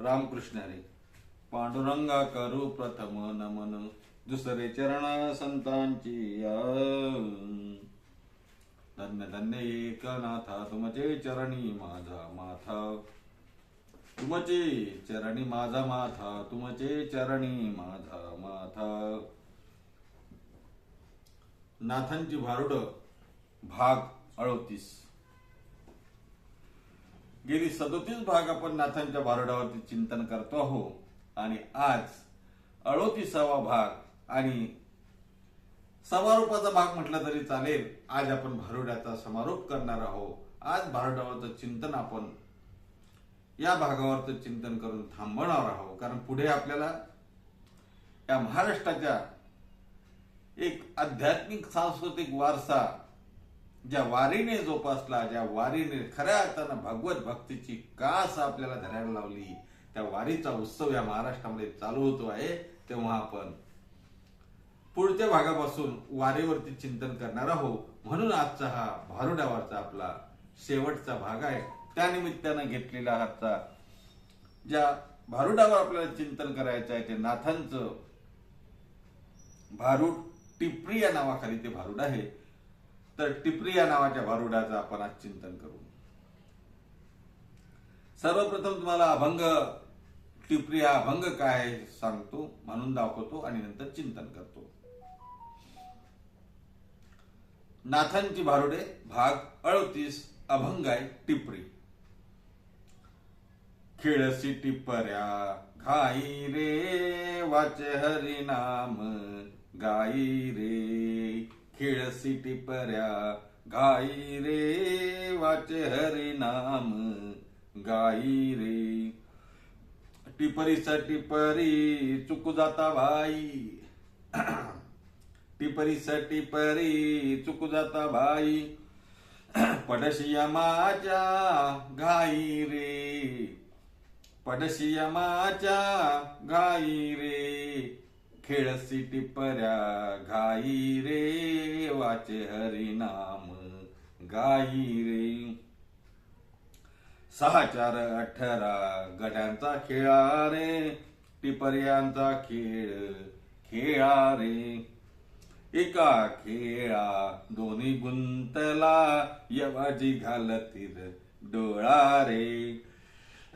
रामकृष्ण पांडुरंगा करू प्रथम नमन दुसरे चरण संतांची धन्य धन्य एकनाथा तुमचे चरणी माझा माथा. तुमचे चरणी माझा माथा तुमचे चरणी माझा माथा. नाथांची भारुड भाग अडोतीस. गेली सदोतीस भाग आपण नाथांच्या भारुडावरती चिंतन करतो आहो आणि आज अडोतीसावा भाग आणि समारोपाचा भाग म्हटला तरी चालेल. आज आपण भारुड्याचा समारोप करणार आहोत. आज भारुडावरचं चिंतन आपण या भागावरचं चिंतन करून थांबवणार आहोत. कारण पुढे आपल्याला या महाराष्ट्राच्या एक आध्यात्मिक सांस्कृतिक वारसा ज्या वारीने जोपासला ज्या वारीने खऱ्या अर्थानं भगवत भक्तीची कास आपल्याला धरायला लावली त्या वारीचा उत्सव या महाराष्ट्रामध्ये चालू होतो आहे तेव्हा आपण पुढच्या भागापासून वारीवरती चिंतन करणार आहोत. म्हणून आजचा हा भारुडावरचा आपला शेवटचा भाग आहे. त्यानिमित्तानं घेतलेला आजचा ज्या भारुडावर आपल्याला चिंतन करायचं आहे ते नाथांचं भारूड टिपरी या नावाखाली ते भारूड आहे. तर टिपरी या नावाच्या भारुडाचं आपण आज चिंतन करू. सर्वप्रथम तुम्हाला अभंग टिपरी हा अभंग काय सांगतो म्हणून दाखवतो आणि नंतर चिंतन करतो. नाथांची भारुडे भाग अडतीस अभंग आहे टिपरी. खेळसी टिपऱ्या घाई रे वाच हरी नाम गाई रे. खेळसी टिपऱ्या घाई रे वाचे हरी नाम. गाई रे. टिपरी टिपरी चुकू जाता भाई. टिपरी टिपरी चुकू जाता भाई. पडशिया माच्या घाई रे. पडशिया माच्या घाई रे. खेळसी टिपऱ्या घाई रे वाचे हरिनाम गाई रे. सहा चार अठरा गड्यांचा खेळा रे टिपर्यांचा खेळ खेळा रे. एका खेळा दोन्ही गुंतला यवाजी घालतील डोळा रे.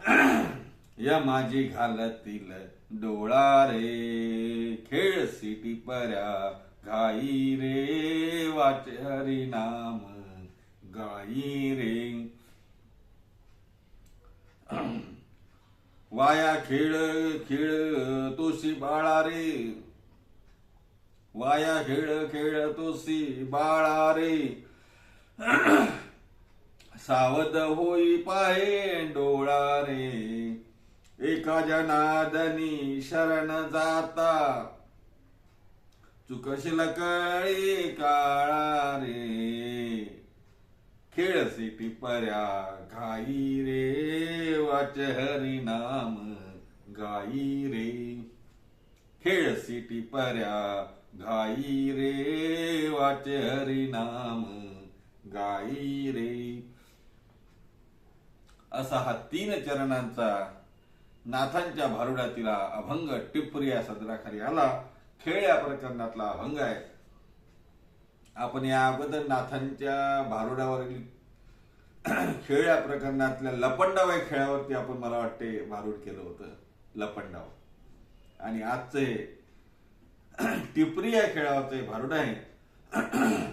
यमाजी घालतील डोळा रे खेळ सिटी पर्या घाई रे वाच हरिनाम गाई रे. वाया खेळ खेळ तोशी बाळा रे. वाया खेळ खेळ तोसी बाळा रे. सावध होई पाहे डोळा रे. एका जनादनी शरण जाता. चुकशील कळी काळा रे. खेळसी टिपऱ्या घाई रे. वाच हरी नाम गाई रे. खेळसी टिपऱ्या घाई रे. वाच हरी नाम गाई रे. असा हा तीन चरणांचा नाथांच्या भारुड्यातील अभंग टिप्परी या सदराखाली आला. खेळ या प्रकरणातला अभंग आहे. आपण या अगोदर नाथांच्या भारुडावरील खेळ या प्रकरणातल्या लपंडाव या खेळावरती आपण मला वाटते भारूड केलं होतं. लपंडाव. आणि आजचं हे टिपरी या खेळावरचं हे भारूड आहे.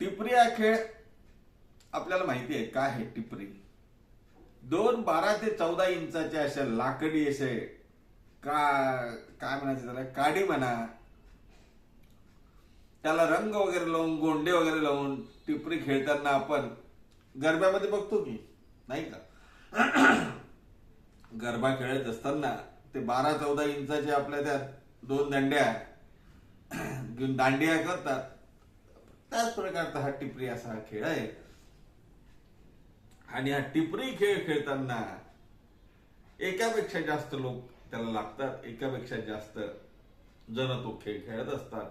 टिपरी हा खेळ आपल्याला माहिती आहे काय आहे टिपरी? दोन बारा ते चौदा इंचाच्या अशा लाकडी असे का काय म्हणायचं त्याला? काडी म्हणा. त्याला रंग वगैरे लावून गोंडे वगैरे लावून टिपरी खेळताना आपण गरब्यामध्ये बघतो की नाही का? गरबा खेळत असताना ते बारा चौदा इंचाचे आपल्या त्या दोन दंड्या घेऊन दांडिया करतात. त्याच प्रकारचा हा टिपरी असा हा खेळ आहे. आणि हा टिपरी खेळ खेळताना एकापेक्षा जास्त लोक त्याला लागतात एकापेक्षा जास्त जण तो खेळ खेळत असतात.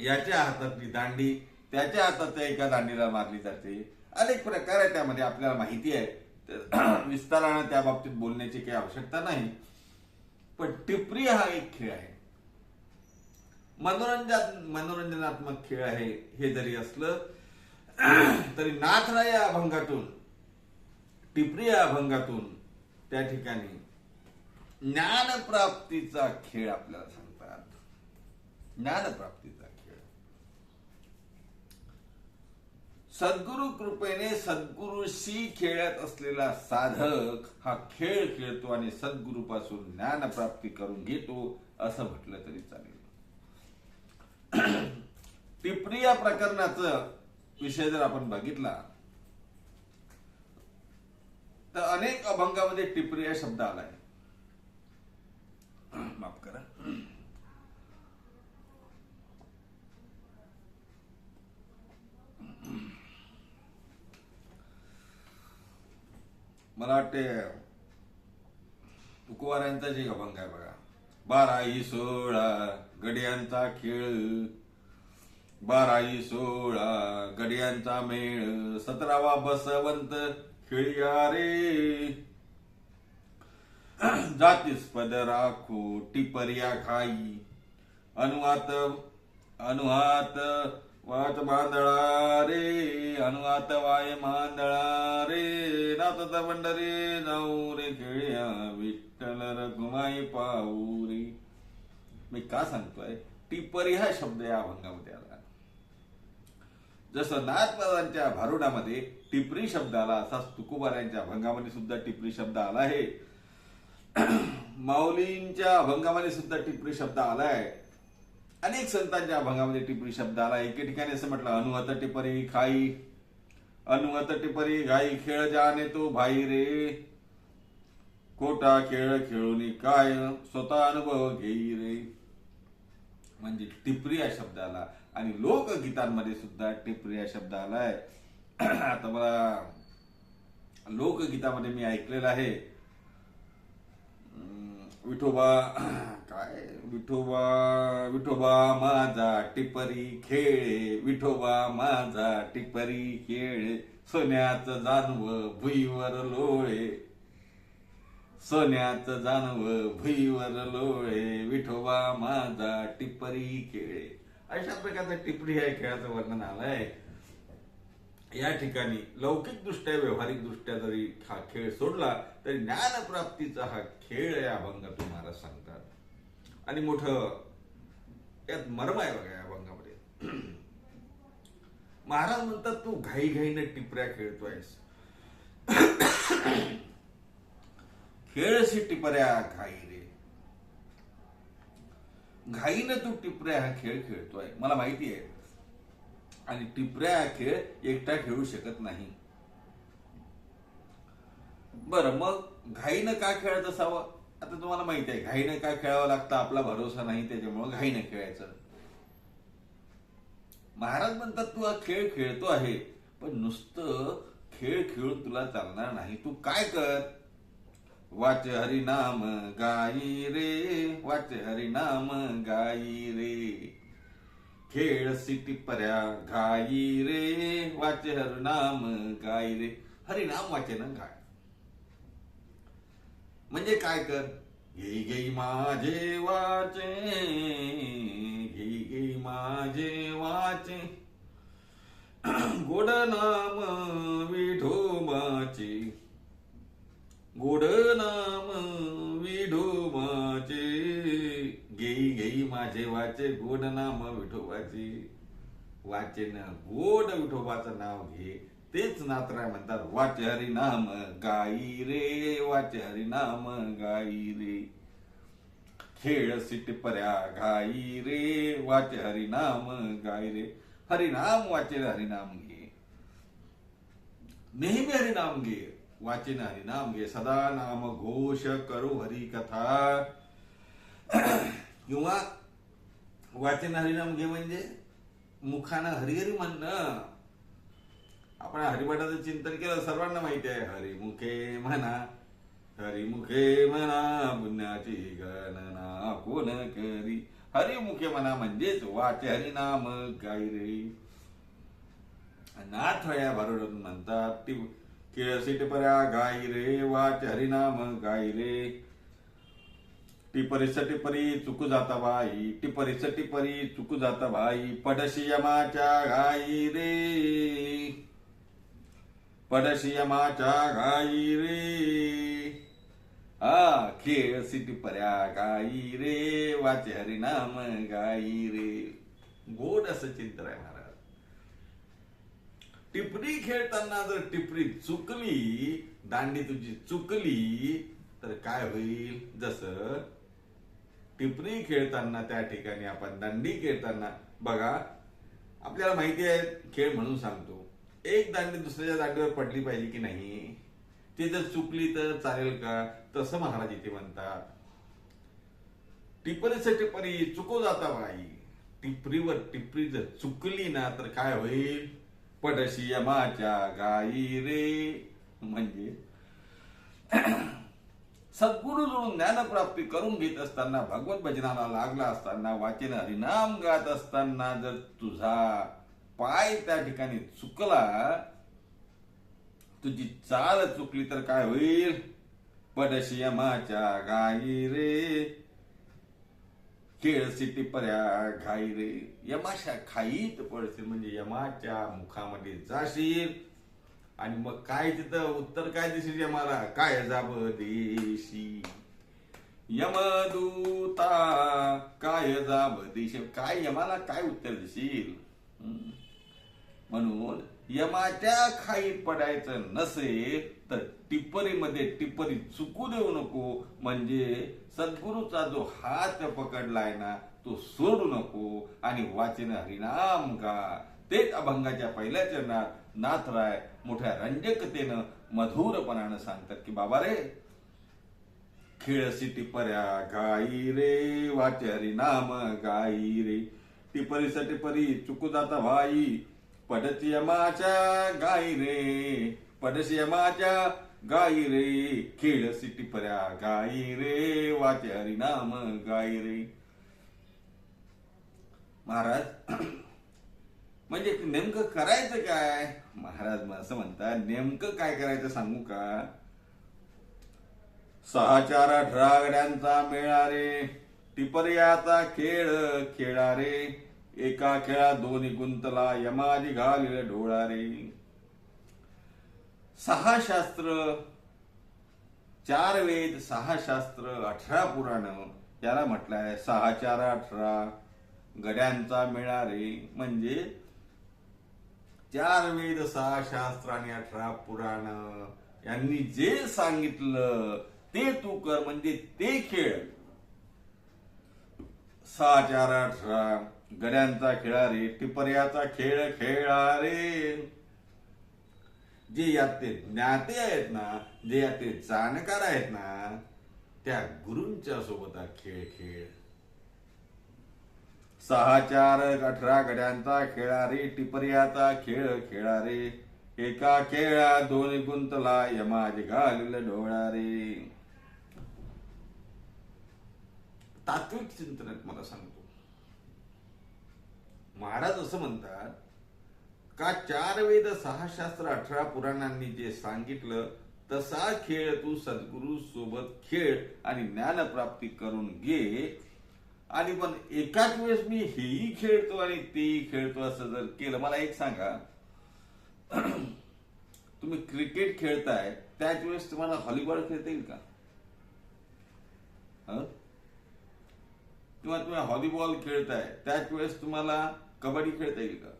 याच्या हातातली दांडी त्याच्या हातात त्या एका दांडीला मारली जाते. अनेक प्रकार आहे त्यामध्ये आपल्याला माहिती आहे. विस्तारानं त्या बाबतीत बोलण्याची काही आवश्यकता नाही. पण टिपरी हा एक खेळ आहे. मनोरंजन मनोरंजनात्मक खेळ आहे हे जरी असलं तरी नाथरा या अभंगातून टिपरी या अभंगातून त्या ठिकाणी ज्ञानप्राप्तीचा खेळ आपल्याला सांगतात. ज्ञानप्राप्तीचा खेळ. सद्गुरु कृपेने सद्गुरुशी खेळत असलेला साधक हा खेळ खेळतो आणि सद्गुरूपासून ज्ञानप्राप्ती करून घेतो असं म्हटलं तरी चालेल. टिपरी या प्रकरणाचं विषय जर आपण बघितला तर अनेक अभंगामध्ये टिपरी या शब्द आलाय. माफ करा. मला वाटते तुकोवाऱ्यांचा जे अभंग आहे बघा बाराई सोळा गड्यांचा खेळ बाराई सोळा गड्यांचा मेळ सतरावा बसवंत खेळिया रे जातीस्पद राखो टिपरिया खाई अनुवात अनुहात वात मांदळा रे अनुवात वाय मांदळा रे नात पंढरी जाऊ रे खेळ्या विठ्ठल रघुमाई पाऊ रे. मी का सांगतोय? टिपरी हा शब्द या अभंगामध्ये आला. जसं नाथपादांच्या भारुडामध्ये टिपरी शब्द आला असाच तुकोबारांच्या अभंगामध्ये सुद्धा टिपरी शब्द आला आहे. माऊलींच्या अभंगामध्ये सुद्धा टिपरी शब्द आलाय अनेक संतांच्या अभंगामध्ये टिपरी शब्द आला एके ठिकाणी असं म्हटलं अनुहत टिपरी खाई अनुहत टिपरी घाई खेळ जाने तो भाई रे. कोटा खेळ खेळून काय स्वतः अनुभव घेई रे. म्हणजे टिपरी या शब्दाला आणि लोकगीतांमध्ये सुद्धा टिपरी या शब्द आलाय आता मला लोकगीतामध्ये मी ऐकलेलं आहे. विठोबा काय? विठोबा विठोबा माझा टिपरी खेळे विठोबा माझा टिपरी खेळे सोन्याचं जानव भुईवर लोळे. सोन्याचं जानव भुईवर लोळे विठोबा माझा टिपरी खेळे. अशा प्रकारचं टिपरी या खेळाचं वर्णन आलंय. या ठिकाणी लौकिक दृष्ट्या व्यावहारिक दृष्ट्या जरी हा खेळ सोडला तरी ज्ञानप्राप्तीचा हा खेळ या अभंगातून महाराज सांगतात. आणि मोठं यात मर्म आहे बघा या अभंगामध्ये. महाराज म्हणतात तू घाई घाईने टिपऱ्या खेळतोयस. खेळशी टिपऱ्या घाई घाईनं तू टिपऱ्या हा खेळ खेळतोय. मला माहिती आहे. आणि टिपऱ्या हा खेळ एकटा खेळू शकत नाही. बरं मग घाईनं का खेळत असावं? आता तुम्हाला माहिती आहे घाईनं का खेळावं लागतं? आपला भरोसा नाही त्याच्यामुळं घाईनं खेळायचं. महाराज म्हणतात तू हा खेळ खेळतो आहे पण नुसतं खेळ खेळून तुला चालणार नाही. तू काय कर? वाच हरिनाम गाई रे वाच हरिनाम गाई रे. खेळ सिटी पर्या घाई रे वाच हरिनाम गाई रे. हरिनाम वाचे ना गाय. म्हणजे काय कर? घेई घेई माझे वाचे घेई घेई माझे वाचे. गोड नाम विठोबाचे गोड नाम विठोबाचे घेई घेई माझे वाचे गोड नाम विठोबाचे वाचे ना गोड विठोबाचं नाव घे. तेच नात्राय म्हणतात वाचे हरी नाम गाई रे वाचे हरी नाम गाई रे. खेळ सिट पर्या घाई रे वाचे हरी नाम गाई रे. हरिनाम वाचे हरिनाम घे. नेहमी हरिनाम घे. वाचिन हरिनाम घे. सदा नाम घोष करू हरी कथा. किंवा वाचन हरिनाम घे म्हणजे मुखानं हरिहरी म्हणणं. आपण हरिपाठाचं चिंतन केलं सर्वांना माहिती आहे. हरिमुखे म्हणा हरिमुखे म्हणा पुण्याची गणना कोण करी? हरिमुखे म्हणा म्हणजेच वाचे हरिनाम गाय रे? नाथ या भरडून म्हणतात ती केळसी टिपऱ्या गाई रे वाच हरिनाम गाई रे टिपरीस टिपरी चुकू जाता बाई टिपरीस टिपरी चुकू जाता भाई पडशी यमाच्या गाई रे पडशी यमाच्या गाई रे हा खेळ सिटी पर्या गाई रे वाचे हरिनाम गाई रे गोड असं चिंतन आहे महाराज. टिपरी खेळताना जर टिपरी चुकली दांडी तुझी चुकली तर काय होईल? जसं टिपरी खेळताना त्या ठिकाणी आपण दांडी खेळताना बघा आपल्याला माहिती आहे खेळ म्हणून सांगतो. एक दांडी दुसऱ्याच्या दांडीवर पडली पाहिजे की नाही? ती जर चुकली तर चालेल का? तसं महाराज इथे म्हणतात. टिपरीच टिपरी चुको जाता बाई. टिपरीवर टिपरी जर चुकली ना तर काय होईल? पडशी यमाच्या गाई रे. म्हणजे सद्गुरु जुळून ज्ञानप्राप्ती करून घेत असताना भगवत भजनाला लागला असताना वाचन हरिनाम गात असताना जर तुझा पाय त्या ठिकाणी चुकला तुझी चाल चुकली तर काय होईल? पडशी यमाच्या गाई रे. केळ ते पर्या घाई रे यमाशा खाईत पडशील म्हणजे यमाच्या मुखामध्ये जाशील. आणि मग काय तिथं उत्तर काय दिसेल यमाला? काय जाब देशी? यमदूता काय जाब देशी काय यमाला काय उत्तर देशील म्हणून यमाच्या खाईत पडायचं नसेल तर टिप्परीमध्ये टिप्परी चुकू देऊ नको. म्हणजे सद्गुरूचा जो हात पकडलाय ना तो सोडू नको आणि वाचन हरिनाम का? तेच अभंगाच्या पहिल्या चरणात नाथराय मोठ्या रंजकतेनं मधुरपणानं सांगतात की बाबा रे खेळसी टिपऱ्या गाई रे वाच हरिनाम गाई रे. टिपरीसाठी टिपरी चुकू जाता भाई पडची गाई रे पडसियमाच्या गाई रे खेळ सिटी टिपऱ्या गाई रे वाचे हरिनाम गाई रे. महाराज म्हणजे नेमकं करायचं काय? महाराज असं म्हणतात नेमकं काय करायचं सांगू का? सहा चार अठरा गड्यांचा मेळा रे टिपर्याचा खेळ खेळा रे. एका खेळात दोन्ही गुंतला यमाजी घालिल डोळा रे सहा शास्त्र चार वेद सहा शास्त्र अठरा पुराण. याला म्हटलंय सहा चार अठरा. गड्यांचा मेळा रे म्हणजे चार वेद सहा शास्त्र आणि अठरा पुराण. यांनी जे सांगितलं ते तू कर म्हणजे ते खेळ. सहा चार अठरा. गड्यांचा खेळारे टिपर्याचा खेळ खेळारे. जे यातले ज्ञाते आहेत ना जे यातले जाणकार आहेत ना त्या गुरूंच्या सोबत हा खेळ खेळ. सहा चार अठरा गड्यांचा खेळारे टिपर्याचा खेळ खेळारे. एका खेळा दोन गुंतला यमाज घालील डोळा रे तात्विक चिंतनात मला सांगतो. महाराज असं म्हणतात का चार वेद सहा शास्त्र अठरा पुराणांनी जे सांगितलं तसा खेळ तू सद्गुरू सोबत खेळ आणि ज्ञानप्राप्ती करून घे. आणि पण एकाच वेळेस मी हेही खेळतो आणि तेही खेळतो असं जर केलं मला एक सांगा. तुम्ही क्रिकेट खेळताय त्याच वेळेस तुम्हाला व्हॉलीबॉल खेळता येईल का? किंवा तुम्ही व्हॉलीबॉल खेळताय त्याच वेळेस तुम्हाला कबड्डी खेळता येईल का?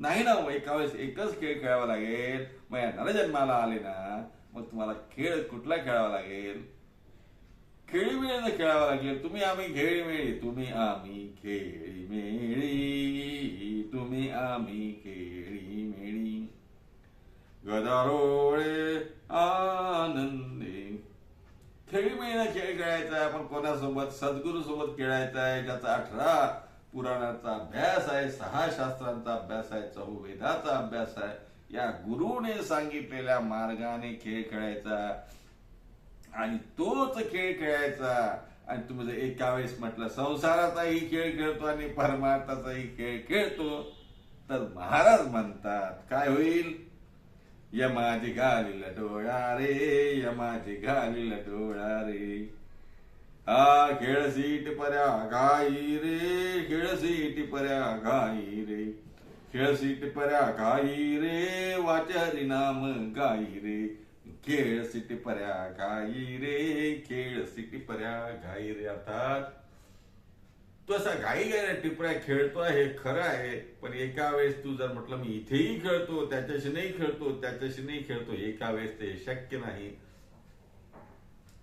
नाही ना मग एका वेळेस एकच खेळ खेळावा लागेल. मग या जन्माला आले ना मग तुम्हाला खेळ कुठला खेळावा लागेल? खेळी खेळावा लागेल. तुम्ही आम्ही खेळी मेळी तुम्ही आम्ही खेळी मेळी तुम्ही आम्ही खेळी मेळी गदारोळे आनंदे. खेळी मेळीनं खेळ खेळायचा आहे आपण कोणासोबत सद्गुरू सोबत खेळायचा आहे ज्याचा अठरा पुराणाचा अभ्यास आहे सहा शास्त्रांचा अभ्यास आहे चहुवेदाचा अभ्यास आहे. या गुरुने सांगितलेल्या मार्गाने खेळ खेळायचा. आणि तोच खेळ खेळायचा. आणि तुम्ही जर एका वेळेस म्हटलं संसाराचाही खेळ खेळतो आणि परमार्थाचाही खेळ खेळतो तर महाराज म्हणतात काय होईल? यमाजी घालील डोळा रे यमाजी घालील डोळा रे. हा खेळ पर्या गाई रे खेळसीट पर्या गाई रे खेळसीट पर्या गाई रे वाच हरिनाम गाई रे खेळ सीट पर्या गाई रे खेळ सिटी पर्या गाई रे अर्थात तू असा घाई गायला टिपऱ्या खेळतो हे खरं आहे पण एका वेळेस तू जर म्हटलं मी इथेही खेळतो त्याच्याशी नाही खेळतो त्याच्याशी नाही खेळतो एका वेळेस ते शक्य नाही.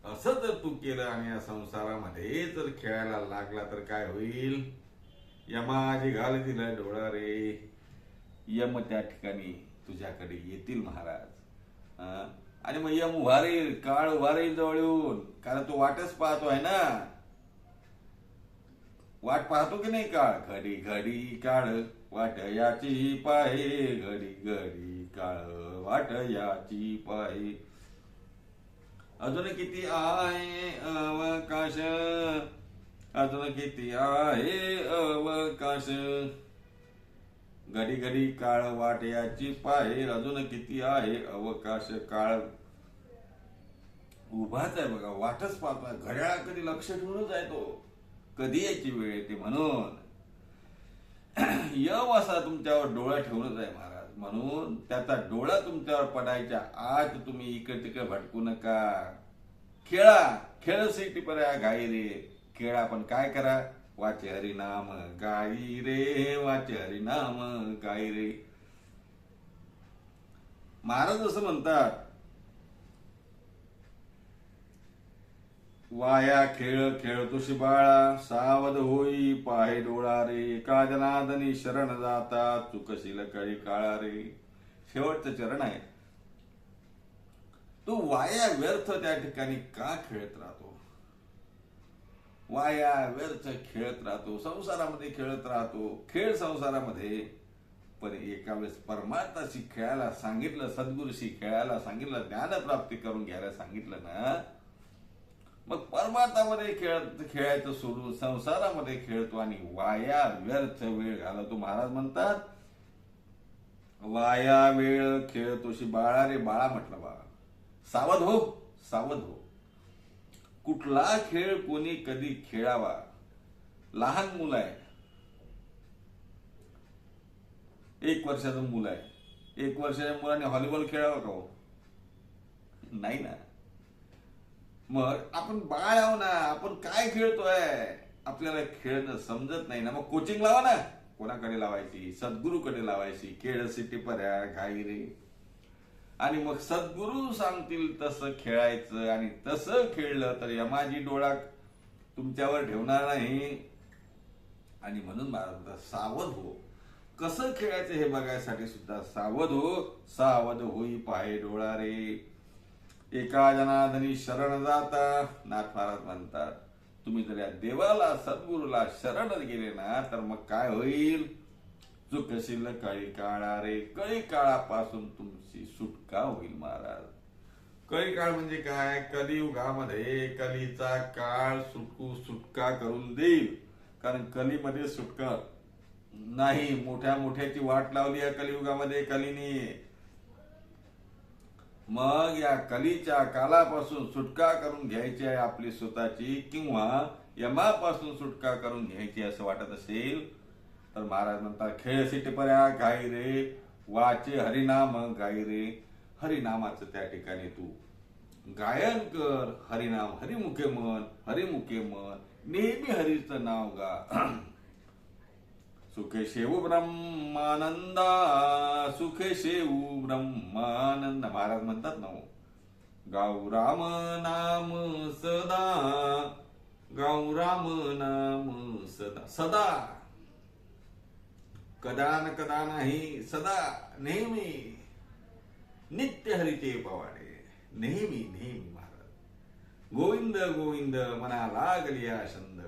असं जर तू केलं आणि या संसारामध्ये जर खेळायला लागला तर काय होईल? यमाजी घाल दिला डोळा रे. यम त्या ठिकाणी तुझ्याकडे येतील महाराज. आणि मग यम उभारेल काळ उभारेल जवळ येऊन कारण तो वाटच पाहतो आहे ना. वाट पाहतो की नाही काळ? घडी घडी काळ वाट याची पाहे. घडी घडी काळ वाट याची पाहे. अजून किती आहे अवकाश? अजून किती आहे अवकाश? घडी घडी काळ वाट याची पाहेर अजून किती आहे अवकाश काळ? उभाच आहे बघा वाटच पाहतोय घड्याळा कधी लक्ष ठेवूनच आहे तो. कधी याची वेळ येते म्हणून. यव असा तुमच्यावर डोळा ठेवूनच आहे महाराज. म्हणून त्याचा डोळा तुमच्यावर पडायच्या आज तुम्ही इकडे तिकडे भटकू नका. खेळा खेळ सिटी पर्या गाई रे. खेळा पण काय करा? वाचे हरिनाम गाई रे. वाचे हरिनाम गाई रे. महाराज असं म्हणतात वाया खेळ खेळतुशी बाळा सावध होई पाहे डोळा रे एका जनादनी शरण जाता चुकशील कळी काळा रे शेवटचं चरण आहे. तू वाया व्यर्थ त्या ठिकाणी का खेळत राहतो? वाया व्यर्थ खेळत राहतो संसारामध्ये खेळत राहतो. खेळ संसारामध्ये पण एका वेळेस परमार्थाशी खेळायला सांगितलं सद्गुरूशी खेळायला सांगितलं ज्ञानप्राप्ती करून घ्यायला सांगितलं ना मग परमार्थामध्ये खेळ खेळायचं सोडून संसारामध्ये खेळतो आणि वाया व्यर्थ वेळ घालवतो. महाराज म्हणतात वाया वेळ खेळतोशी बाळा रे बाळा म्हटलं बाळा. सावध हो सावध हो. कुठला खेळ कोणी कधी खेळावा? लहान मुलं आहे एक वर्षाचं मुलं आहे एक वर्षाच्या मुलाने व्हॉलीबॉल खेळावं का हो? नाही ना. मग आपण बाळ आहो ना आपण काय खेळतोय? आपल्याला खेळणं समजत नाही ना. मग कोचिंग लावा ना. कोणाकडे लावायची? सद्गुरूकडे लावायची. खेळ सिटी पर्या घाई रे. आणि मग सद्गुरू सांगतील तसं खेळायचं आणि तसं खेळलं तर यमाजी डोळा तुमच्यावर ठेवणार नाही. आणि म्हणून महाराज सावध हो. कसं खेळायचं हे बघायसाठी सुद्धा सावध हो. सावध होई पाहे डोळा रे. एका जनाधनी शरण जाता नाथ महाराज म्हणतात तुम्ही जर या देवाला सद्गुरूला शरण गेले ना तर मग काय होईल? चुकशील कळी काळा रे कळी काळापासून तुमची सुटका होईल महाराज. कळी काळ म्हणजे काय? कलियुगामध्ये कलीचा काळ सुटकू सुटका करून देईल. कारण कलीमध्ये सुटका नाही. मोठ्या मोठ्याची वाट लावली आहे कलियुगामध्ये कलीने. मग या कलीच्या कालापासून सुटका करून घ्यायची आहे आपली स्वतःची किंवा यमापासून सुटका करून घ्यायची असं वाटत असेल तर महाराज म्हणतात खेळ सिटपर्या गाई रे वाचे हरिनाम गाई रे हरिनामाचं त्या ठिकाणी तू गायन कर हरिनाम हरिमुखे मन हरिमुखे मन नेहमी हरीचं नाव गा. सुखे शेऊ ब्रह्मानंदा सुखे शेऊ ब्रह्मानंद. महाराज म्हणतात ना हो. गाऊ राम नाम सदा गाऊ राम नाम सदा सदा. कदा न कदा नाही सदा नेहमी नित्य हरिते पवाडे नेहमी नेहमी महाराज. गोविंद गोविंद मना लागली आशंद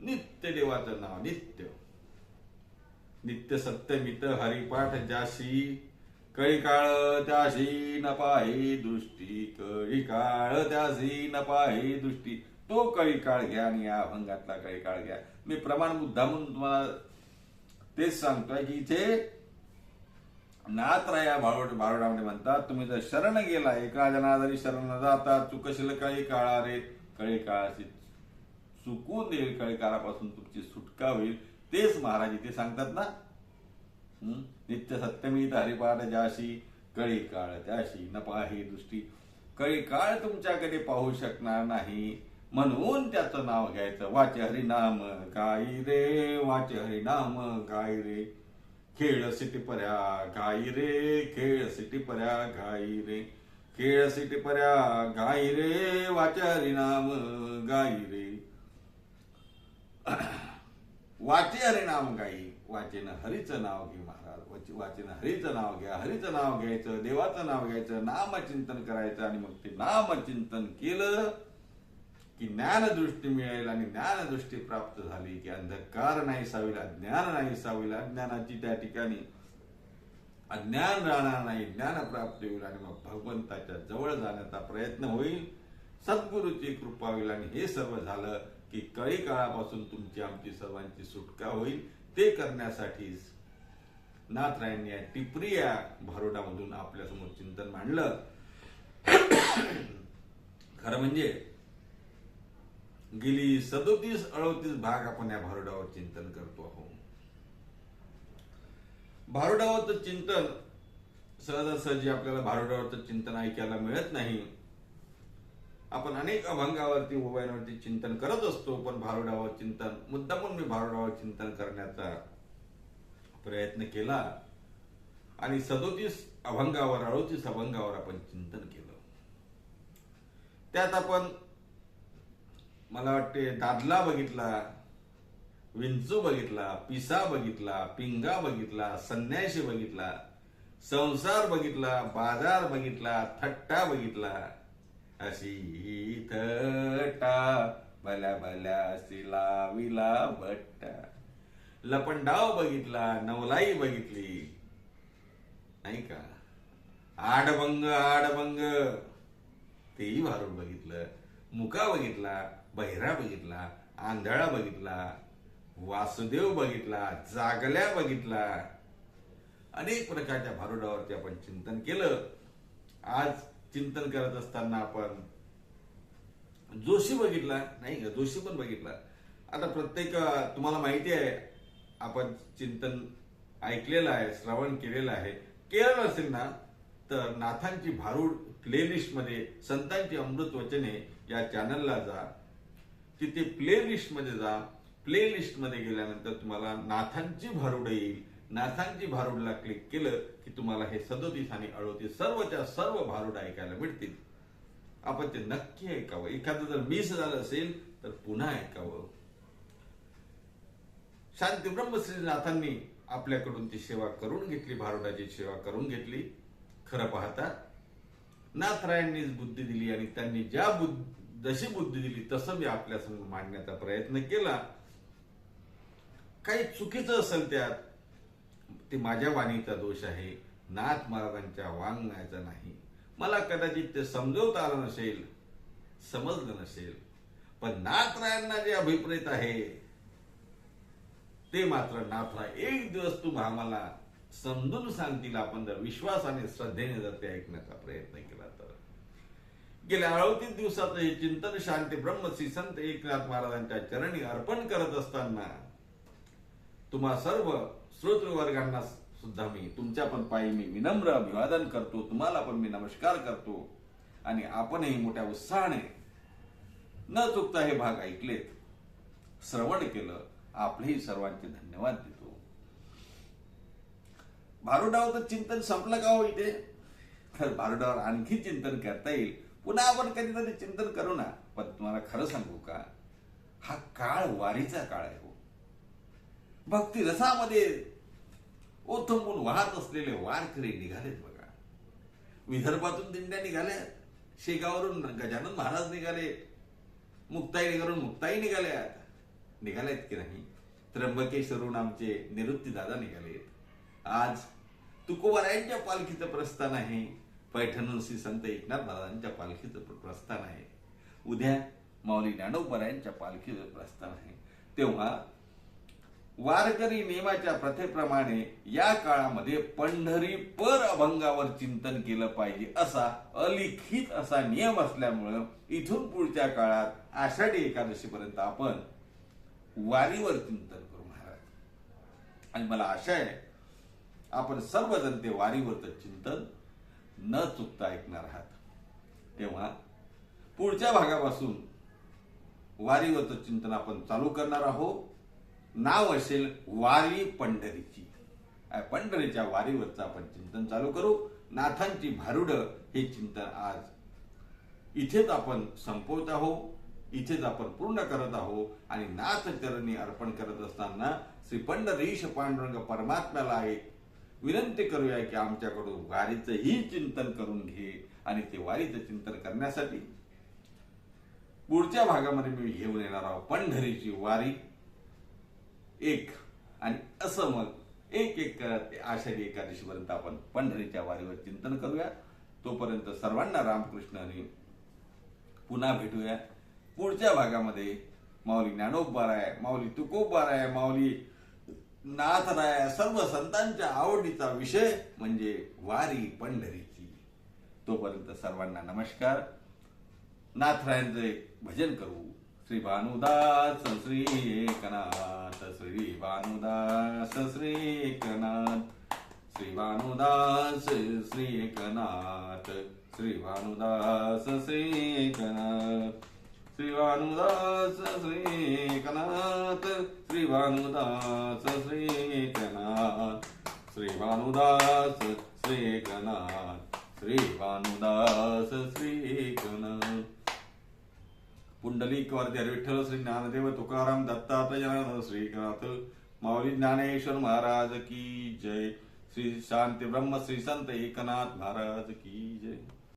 नित्य देवाचं नाव नित्य. नित्य सत्यमित हरिपाठ जाशी कळी काळ त्याशी न पाहे दृष्टी कळी काळ त्याशी न पाहे दृष्टी. तो कळी काळ घ्या आणि या अभंगातला कळी काळ घ्या. मी प्रमाण मुद्दा म्हणून तुम्हाला तेच सांगतोय की इथे नाथराया भारोड भारोडामध्ये म्हणतात तुम्ही जर शरण गेला एका जनाधारी शरण न जाता चुकशील कळी काळा रे कळी काळाची चुकून देईल कळी काळापासून तुमची सुटका होईल. तेच महाराज इथे सांगतात ना नित्य सत्यमी हरिपाठ ज्याशी कळी काळ त्याशी न पाही दृष्टी. कळी काळ तुमच्याकडे पाहू शकणार नाही. म्हणून त्याचं नाव घ्यायचं वाचे हरिनाम गाई रे वाचे हरिनाम गाई रे. खेळ सिटी पर्या गाई रे खेळ सिटी पर्या गाई रे. खेळ सिटी पर्या गाई रे वाचे हरिनाम गाई रे. वाचे अरे नाम गाई वाचेनं हरीचं नाव घे महाराज वाचे- वाचेनं हरीचं नाव घ्या हरीचं नाव घ्यायचं देवाचं नाव घ्यायचं नामचिंतन करायचं आणि मग ते नामचिंतन केलं की ज्ञानदृष्टी मिळेल आणि ज्ञानदृष्टी प्राप्त झाली की अंधकार नाही साविला ज्ञान नाही साविला अज्ञानाची त्या ठिकाणी अज्ञान राहणार नाही ज्ञान प्राप्त होईल आणि मग भगवंताच्या जवळ जाण्याचा प्रयत्न होईल. सद्गुरूची कृपा होईल आणि हे सर्व झालं. की कळी काळापासून तुमची आमची सर्वांची सुटका होईल. ते करण्यासाठीच नाथरायांनी या टिपरी या भारुडामधून आपल्यासमोर चिंतन मांडलं. खरं म्हणजे गेली सदोतीस अडोतीस भाग आपण या भारुडावर चिंतन करतो आहोत. भारुडावरचं चिंतन सहजासहजी आपल्याला भारुडावरचं चिंतन ऐकायला मिळत नाही. आपण अनेक अभंगावरती मोबाईलवरती चिंतन करत असतो पण भारुडावर चिंतन मुद्दा पण मी भारुडावर चिंतन करण्याचा प्रयत्न केला. आणि सदोतीस अभंगावर अडोतीस अभंगावर आपण चिंतन केलं. त्यात आपण मला वाटते दादला बघितला विंचू बघितला पिसा बघितला पिंगा बघितला संन्याशी बघितला संसार बघितला बाजार बघितला थट्टा बघितला अशी थटा थट्टा भल्या भल्या सिला विला भट्टा. लपंडाव बघितला नवलाई बघितली. नाही का? आडभंग आडभंग. तेही भारून बघितलं. मुका बघितला बहिरा बघितला आंधळा बघितला वासुदेव बघितला जागल्या बघितला. अनेक प्रकारच्या भारुडावरती आपण चिंतन केलं. आज चिंतन करत असताना आपण जोशी बघितला? नाही का? जोशी पण बघितला. आता प्रत्येक तुम्हाला माहिती आहे आपण चिंतन ऐकलेलं आहे श्रवण केलेलं आहे. केलं असेल ना तर नाथांची भारूड प्लेलिस्टमध्ये संतांची अमृत वचने या चॅनलला जा. तिथे प्लेलिस्टमध्ये जा. प्लेलिस्टमध्ये गेल्यानंतर तुम्हाला नाथांची भारूड येईल. नाथांची भारूडला क्लिक केलं की तुम्हाला हे सदोतीस आणि अडोतीस सर्वच्या सर्व भारूड ऐकायला मिळतील. आपण ते नक्की ऐकावं. एखादं जर मिस झालं असेल तर पुन्हा ऐकावं. शांती ब्रह्मश्रीनाथांनी आपल्याकडून ती सेवा करून घेतली भारुडाची सेवा करून घेतली. खरं पाहता नाथरायांनीच बुद्धी दिली आणि त्यांनी ज्या बुद्ध जशी बुद्धी दिली तसं मी आपल्यासमोर मांडण्याचा प्रयत्न केला. काही चुकीचं असेल त्यात ते माझ्या वाणीचा दोष आहे. नाथ महाराजांच्या वाङ्मयाचा नाही. मला कदाचित ते समजवता आलं नसेल समजलं नसेल. पण नाथरायांना जे अभिप्रेत आहे ते मात्र नाथराय एक दिवस तू आम्हाला समजून सांगतील. आपण जर विश्वासाने श्रद्धेने जर ते ऐकण्याचा प्रयत्न केला तर. गेल्या अडतीस दिवसात हे चिंतन शांती ब्रह्म श्री संत एकनाथ महाराजांच्या चरणी अर्पण करत असताना तुम्हा सर्व श्रोतृवर्गांना सुद्धा मी तुमच्या पण पायी मी विनम्र अभिवादन करतो. तुम्हाला पण मी नमस्कार करतो. आणि आपणही मोठ्या उत्साहाने न चुकता हे भाग ऐकलेत. श्रवण केलं आपलेही सर्वांचे धन्यवाद देतो. भारुडावरचं चिंतन संपलं का हो इथे? तर भारुडावर आणखी चिंतन करता येईल. पुन्हा आपण कधीतरी चिंतन करू ना. पण तुम्हाला खरं सांगू का? हा काळ वारीचा काळ आहे हो. भक्ती रसामध्ये ओथंबून वाहत असलेले वारकरी निघालेत बघा. विदर्भातून दिंड्या निघाल्यात शेगावरून गजानन महाराज निघाले निघालून मुक्ताई निघाल्यात निघाल्यात की नाही? त्र्यंबकेश्वरून आमचे निवृत्ती दादा निघालेत. आज तुकोबारायांच्या पालखीचं प्रस्थान आहे. पैठणून श्री संत एकनाथ महाराजांच्या पालखीचं प्रस्थान आहे. उद्या माऊली ज्ञानोबरायांच्या पालखीचं प्रस्थान आहे. तेव्हा वारकरी नियमाच्या प्रथेप्रमाणे या काळामध्ये पंढरी पर अभंगावर चिंतन केलं पाहिजे असा अलिखित असा नियम असल्यामुळं इथून पुढच्या काळात आषाढी एकादशीपर्यंत आपण वारीवर चिंतन करू महाराज. आणि मला आशा आहे आपण सर्वजण ते वारीवरचं चिंतन न चुकता ऐकणार आहात. तेव्हा पुढच्या भागापासून वारीवरचं चिंतन आपण चालू करणार आहोत. नाव असेल वारी पंढरीची. पंढरीच्या वारीवरचं आपण चिंतन चालू करू. नाथांची भारुड हे चिंतन आज इथेच आपण संपवत आहोत. इथेच आपण पूर्ण करत आहोत. आणि नाथ चरणी अर्पण करत असताना श्री पंढरीश पांडुरंग परमात्म्याला आहे विनंती करूया की आमच्याकडून वारीचंही चिंतन करून घे आणि ते वारीचं चिंतन करण्यासाठी पुढच्या भागामध्ये मी घेऊन येणार आहोत. पंढरीची वारी. एक. आणि असं मग एक एक करत ते आषाढी एकादशीपर्यंत आपण पंढरीच्या वारीवर चिंतन करूया. तोपर्यंत सर्वांना रामकृष्ण आणि पुन्हा भेटूया. पुढच्या भागामध्ये माऊली ज्ञानोबाराय माऊली तुकोबाराय माऊली नाथराय सर्व संतांच्या आवडीचा विषय म्हणजे वारी पंढरीची. तोपर्यंत सर्वांना नमस्कार. नाथरायांचं एक भजन करू. श्री भानुदास श्री एकनाथ श्री भानुदास श्री एकनाथ श्री भानुदास श्री एकनाथ श्री भानुदास श्री एकनाथ श्री भानुदास श्री एकनाथ श्री भानुदास श्री एकनाथ श्री भानुदास श्री एकनाथ श्री भानुदास श्री एकनाथ। पुंडलिक वरती विठ्ठल श्री ज्ञानदेव तुकाराम दत्तात्रय जनार्दन श्रीनाथ माऊली ज्ञानेश्वर महाराज की जय। श्री शांती ब्रह्म श्री संत एकनाथ महाराज की जय।